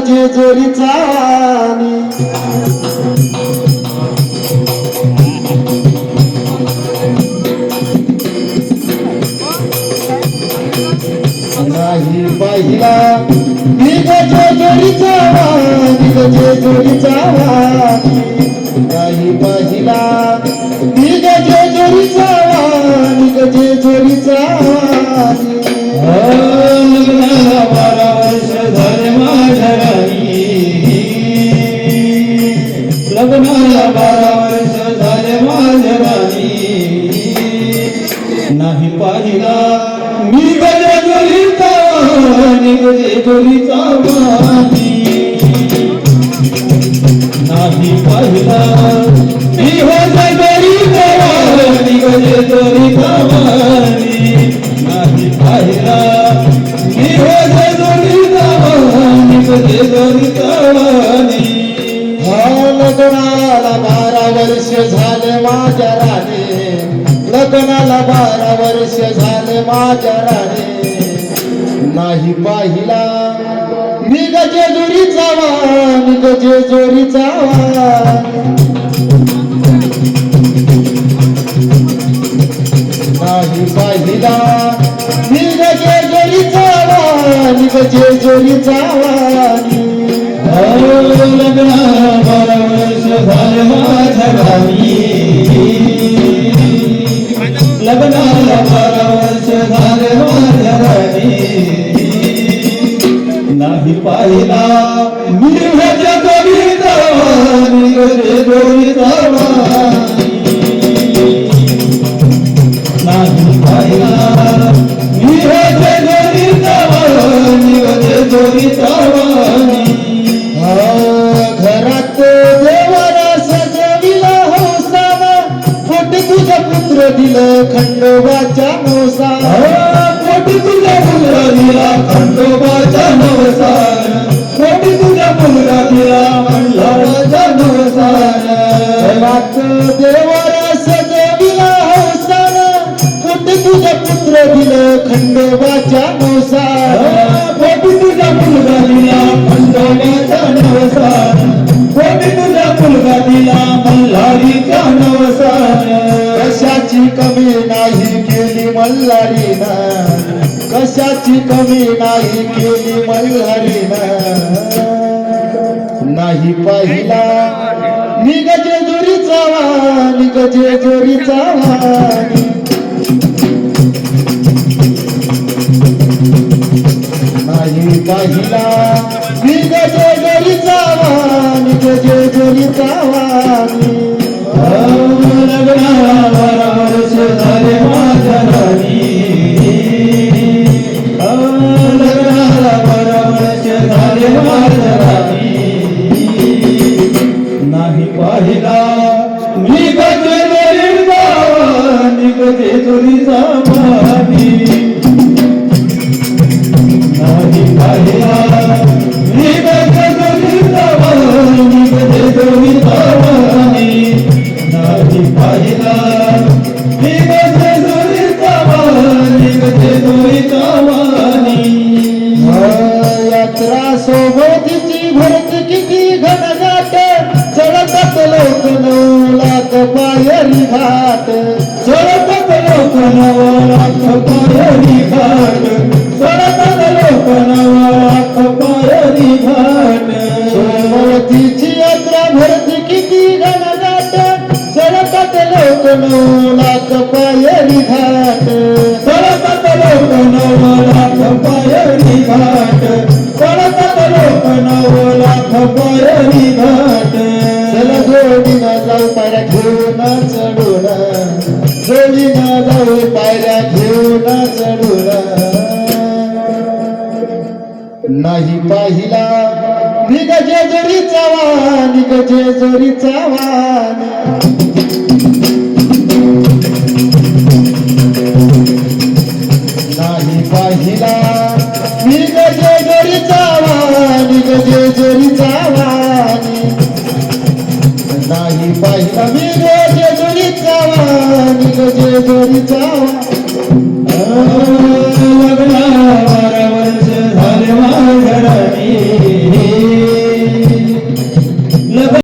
जेजुरीचा वाणी नाही पाहिला मी ग जेजुरीचा वाणी ग जेजुरीचा वाणी नाही पाहिला मी ग जेजुरीचा वाणी ग जेजुरीचा वाणी नाही पाहिला. मी गजे जोलीचा वाणी गजे जोलीचा वाणी. नाही पाहिला. मी होते गरीब वाणी गजे जोलीचा वाणी. नाही पाहिला. मी होते जोलीचा वाणी गजे जोलीचा वाणी. हा लग्नाला बारा वर्ष झाले माझ्या राणी. लग्नाला बारा वर्ष झाले माझ्या राणे. नाही पाहिला मी गजे जोरीचा मी गजे जोरीचा वाण नाही पाहिला मी गजे जोरीचा मी गजे जोरीचा वाणी लग्न बारा वर्ष झाले माझ्या राणी. नाही पाहिला. मी माझ्या कविता निघले डोळीचा नाही पाहिला. मी माझ्या कविता निघले खंडोबाच्या नवसाना कोटी तुझ्या मुलगा दिला खंडोबाच्या नवसार. कोटी तुझ्या मुलगा दिला मल्हारीचा नवसार. कशाची कमी नाही केली मल्हारीनं कशाची कमी नाही केली मल्हारीनं नाही पाहिला निगजे गजे जोरीचा वाणी गजे जोरीचा पहिला मी गजे जोरीचा वाणी गजे जोरीचा वाणी. वर्ष झाले माझ्या राणी लग्नाला बारा वर्ष झाले माझ्या राणी नाही पाहिला. मी गजे दोरी जावानी गजे दोरी घाट सडकत लोक नवला पायरी घाट लोक नऊ लाख पायरी घाट. सडकत लोक नवराख पायरी घाट. सडकत लोक नवराख पायरी घाट. चल जोडीनं जाऊ पायऱ्या घेऊन चढून. जोडीनं जाऊ पायऱ्या घेऊन चढून. नाही पाहिला मी गजे जोरीचा वाणी गजे जोरीचा लग्न बारा वर्ष झाले माझ्या